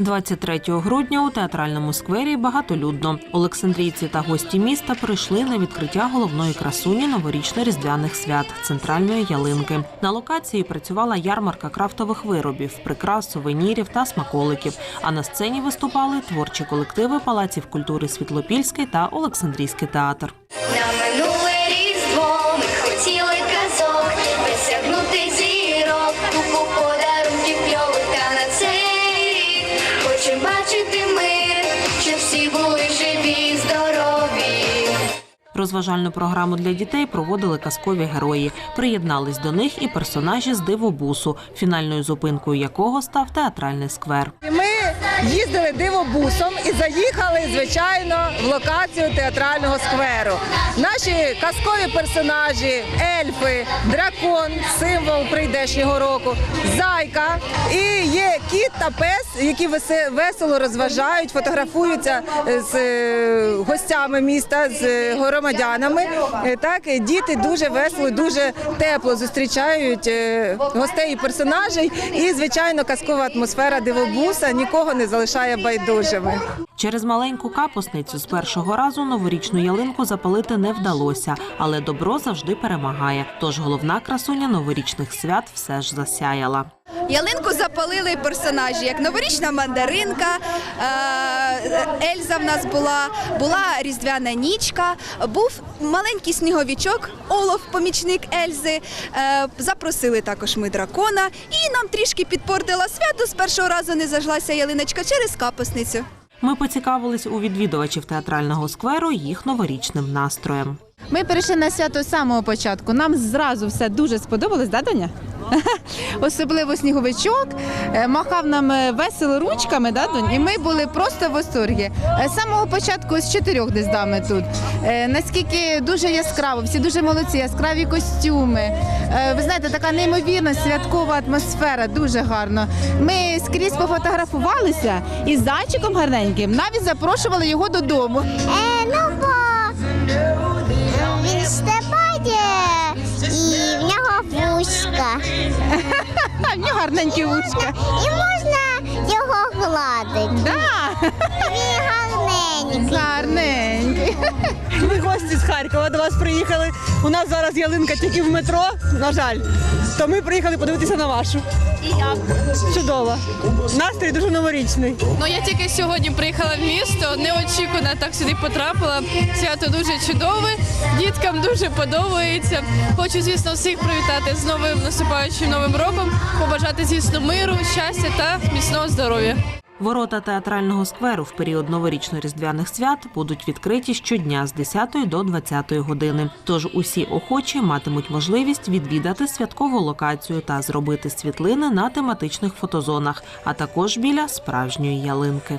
23 грудня у театральному сквері багатолюдно. Олександрійці та гості міста прийшли на відкриття головної красуні новорічно-різдвяних свят центральної ялинки. На локації працювала ярмарка крафтових виробів, прикрас, сувенірів та смаколиків. А на сцені виступали творчі колективи палаців культури Світлопільський та Олександрійський театр. Розважальну програму для дітей проводили казкові герої. Приєднались до них і персонажі з дивобусу, фінальною зупинкою якого став театральний сквер. Ми їздили дивобусом і заїхали, звичайно, в локацію театрального скверу. Наші казкові персонажі, ельфи, дракон, символ прийдешнього року, зайка. І є кіт та пес, які весе- весело розважають, фотографуються з е, гостями міста, з е, громадянами. Е, Так, е, діти дуже весело, дуже тепло зустрічають е, гостей і персонажей. І, звичайно, казкова атмосфера дивобуса нікого не залишає байдужими. Через маленьку капусницю з першого разу новорічну ялинку запалити не вдалося, але добро завжди перемагає. Тож головна красуня новорічних свят все ж засяяла. Ялинку запалили персонажі, як новорічна мандаринка, е, Ельза в нас була, була різдвяна нічка, був маленький сніговічок, Олов, помічник Ельзи. Е, Запросили також ми дракона, і нам трішки підпортила свято. З першого разу не зажглася ялиночка через капусницю. Ми поцікавились у відвідувачів театрального скверу їх новорічним настроєм. Ми прийшли на свято з самого початку. Нам зразу все дуже сподобалось, да, доня? Особливо сніговичок е, махав нам е, весело ручками, да, донь? І ми були просто в восторгі. Е, З самого початку з чотирьох десь дами тут. Наскільки дуже яскраво, всі дуже молодці, яскраві костюми. Ви знаєте, така неймовірна святкова атмосфера, дуже гарно. Ми скрізь пофотографувалися і з зайчиком гарненьким навіть запрошували його додому. Е, ну вузька. В нього гарненькі вузька. І можна його гладити. Да. Він гарненький. Гарненький. Харкова до вас приїхали. У нас зараз ялинка тільки в метро, на жаль. То ми приїхали подивитися на вашу. І як? Чудово. Настрій дуже новорічний. Ну я тільки сьогодні приїхала в місто, неочікувано так сюди потрапила. Свято дуже чудове, діткам дуже подобається. Хочу, звісно, всіх привітати з новим наступаючим новим роком, побажати, звісно, миру, щастя та міцного здоров'я. Ворота театрального скверу в період новорічно-різдвяних свят будуть відкриті щодня з 10 до 20 години. Тож усі охочі матимуть можливість відвідати святкову локацію та зробити світлини на тематичних фотозонах, а також біля справжньої ялинки.